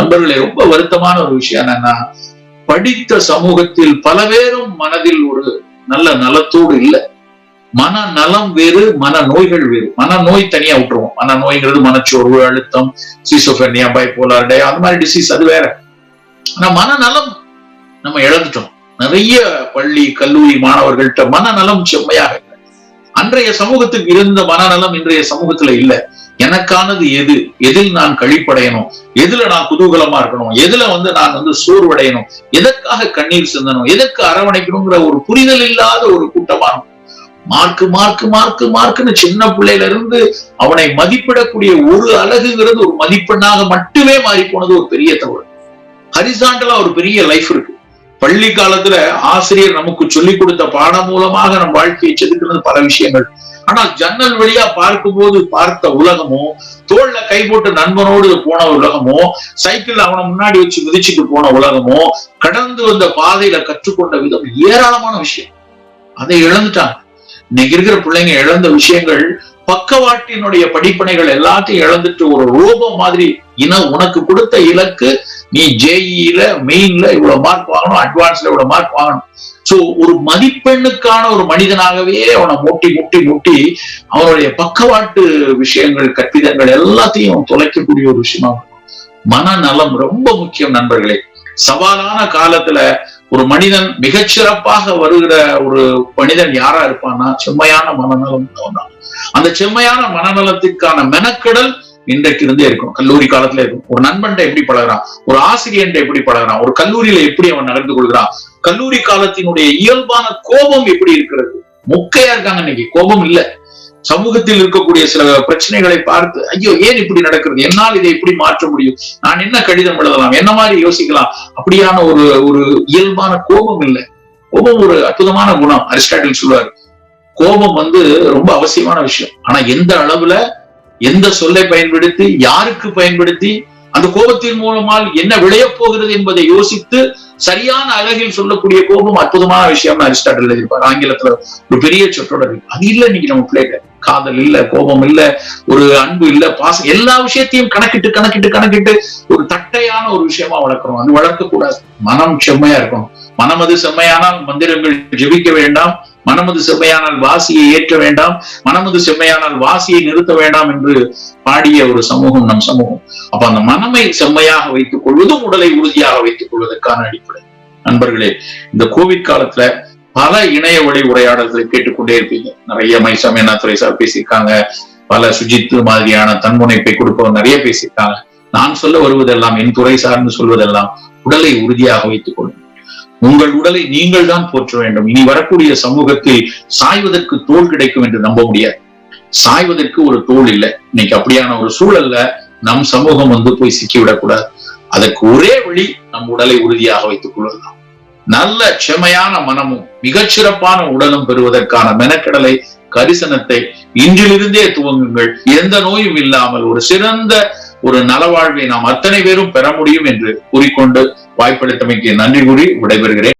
நண்பர்களே ரொம்ப வருத்தமான ஒரு விஷயம் என்னன்னா படித்த சமூகத்தில் பல பேரும் மனதில் ஒரு நல்ல நலத்தோடு இல்லை. மன நலம் வேறு மன நோய்கள் வேறு. மன நோய் தனியா விட்டுருவோம். மன நோய்ங்கிறது மனச்சோர்வு அழுத்தம் சிசோபெனியா பைபோலார் டே அந்த மாதிரி டிசீஸ் அது வேற. ஆனா மனநலம் நம்ம இழந்துட்டோம். நிறைய பள்ளி கல்லூரி மாணவர்கள்ட்ட மனநலம் செம்மையாக இல்லை. அன்றைய சமூகத்துக்கு இருந்த மனநலம் இன்றைய சமூகத்துல இல்ல. எனக்கானது எது? எதில் நான் கழிப்படையணும் எதுல நான் குதூகலமா இருக்கணும்? எதுல வந்து நான் வந்து சோர்வடையணும்? எதற்காக கண்ணீர் சிந்தணும்? எதற்கு அரவணைக்கணுங்கிற ஒரு புரிதல் இல்லாத ஒரு கூட்டமா மார்க்கு மார்க்கு மார்க்கு மார்க்குன்னு சின்ன பிள்ளையில இருந்து அவனை மதிப்பிடக்கூடிய ஒரு அழகுங்கிறது ஒரு மதிப்பெண்ணாக மட்டுமே மாறி போனது ஒரு பெரிய தவறு. ஹரிசாண்டலா ஒரு பெரிய லைஃப் இருக்கு. பள்ளி காலத்துல ஆசிரியர் நமக்கு சொல்லிக் கொடுத்த பாடம் மூலமாக நம் வாழ்க்கையை செதுக்கிறது பல விஷயங்கள். ஆனால் ஜன்னல் வழியா பார்க்கும்போது பார்த்த உலகமோ தோல்ல கை போட்டு நண்பனோடு போன உலகமோ சைக்கிள் அவனை முன்னாடி வச்சு மிதிச்சுட்டு போன உலகமோ கடந்து வந்த பாதையில கற்றுக்கொண்ட விதம் ஏராளமான விஷயம். அதை இழந்துட்டாங்க இன்னைக்கு இருக்கிற பிள்ளைங்க இழந்த விஷயங்கள் பக்கவாட்டினுடைய படிப்பனைகள் எல்லாத்தையும் இழந்துட்டு ஒரு ரூபம் மாதிரி இன உனக்கு கொடுத்த இலக்கு நீ ஜேஇல மெயின்ல இவ்வளவு மார்க் வாங்கணும் அட்வான்ஸ்ல இவ்வளவு மார்க் வாங்கணும். சோ ஒரு மதிப்பெண்ணுக்கான ஒரு மனிதனாகவே அவனை முட்டி முட்டி முட்டி அவனுடைய பக்கவாட்டு விஷயங்கள் கற்பிதங்கள் எல்லாத்தையும் தொலைக்கக்கூடிய ஒரு விஷயமா மனநலம் ரொம்ப முக்கியம் நண்பர்களே. சவாலான காலத்துல ஒரு மனிதன் மிகச்சிறப்பாக வருகிற ஒரு மனிதன் யாரா இருப்பான்னா செம்மையான மனநலம் தான். அந்த செம்மையான மனநலத்திற்கான மெனக்கடல் இன்றைக்கு இருந்தே இருக்கும். கல்லூரி காலத்துல இருக்கும். ஒரு நண்பன்ட்ட எப்படி பழகிறான்? ஒரு ஆசிரியன்ட்ட எப்படி பழகிறான்? ஒரு கல்லூரியில எப்படி அவன் நடந்து கொள்கிறான்? கல்லூரி காலத்தினுடைய இயல்பான கோபம் எப்படி இருக்கிறது? மொக்கையா இருக்காங்க இன்னைக்கு. கோபம் இல்ல. சமூகத்தில் இருக்கக்கூடிய சில பிரச்சனைகளை பார்த்து ஐயோ ஏன் இப்படி நடக்கிறது? என்னால் இதை எப்படி மாற்ற முடியும்? நான் என்ன கடிதம் எழுதலாம்? என்ன மாதிரி யோசிக்கலாம்? அப்படியான ஒரு ஒரு இயல்பான கோபம் இல்லை. கோபம் ஒரு அற்புதமான குணம். அரிஸ்டாட்டில் சொல்லுவார் கோபம் வந்து ரொம்ப அவசியமான விஷயம். ஆனா எந்த அளவுல எந்த சொல்லை பயன்படுத்தி யாருக்கு பயன்படுத்தி அந்த கோபத்தின் மூலமால் என்ன விளையப் போகிறது என்பதை யோசித்து சரியான அழகில் சொல்லக்கூடிய கோபம் அற்புதமான விஷயம் அரிஸ்டாட்டில் எழுதியிருப்பார். ஆங்கிலத்துல ஒரு பெரிய சொற்றொடர் அது இல்ல இன்னைக்கு நம்ம பிள்ளைகள் காதல் இல்ல கோபம் இல்ல ஒரு அன்பு இல்ல பாசம் எல்லா விஷயத்தையும் கணக்கிட்டு கணக்கிட்டு கணக்கிட்டு ஒரு தட்டையான ஒரு விஷயமா வளர்க்கிறோம். அது வளர்க்க கூடாது மனம் செம்மையா இருக்கணும். மனமது செம்மையானால் மந்திரங்கள் ஜெபிக்க வேண்டாம். மனமது செம்மையானால் வாசியை ஏற்ற வேண்டாம். மனமது செம்மையானால் வாசியை நிறுத்த வேண்டாம் என்று பாடிய ஒரு சமூகம் நம் சமூகம். அப்ப அந்த மனமை செம்மையாக வைத்துக் கொள்வதும் உடலை உறுதியாக வைத்துக் கொள்வதற்கான அடிப்படை. நண்பர்களே இந்த கோவிட் காலத்துல பல இணைய வழி உரையாடல்களை கேட்டுக்கொண்டே இருப்பீங்க. நிறைய மை துறை சார் பேசியிருக்காங்க. பல சுஜித் மாதிரியான தன்முனைப்பை கொடுப்பவர் நிறைய பேசியிருக்காங்க. நான் சொல்ல வருவதெல்லாம் என் துறை சார்ந்து சொல்வதெல்லாம் உடலை உறுதியாக வைத்துக் கொள்ளும். உங்கள் உடலை நீங்கள் தான் போற்ற வேண்டும். இனி வரக்கூடிய சமூகத்தில் சாய்வதற்கு தோல் கிடைக்கும் என்று நம்ப முடியாது. சாய்வதற்கு ஒரு தோல் இல்லை. இன்னைக்கு அப்படியான ஒரு சூழல்ல நம் சமூகம் வந்து போய் சிக்கிவிடக்கூடாது. அதற்கு ஒரே வழி நம் உடலை உறுதியாக வைத்துக் கொள்வதுதான். நல்ல செமையான மனமும் மிகச்சிறப்பான உடலும் பெறுவதற்கான மெனக்கடலை கரிசனத்தை இன்றிலிருந்தே துவங்குங்கள். எந்த நோயும் இல்லாமல் ஒரு சிறந்த ஒரு நலவாழ்வை நாம் அத்தனை பேரும் பெற முடியும் என்று கூறிக்கொண்டு வாய்ப்பளித்தமைக்கு நன்றி கூறி விடைபெறுகிறேன்.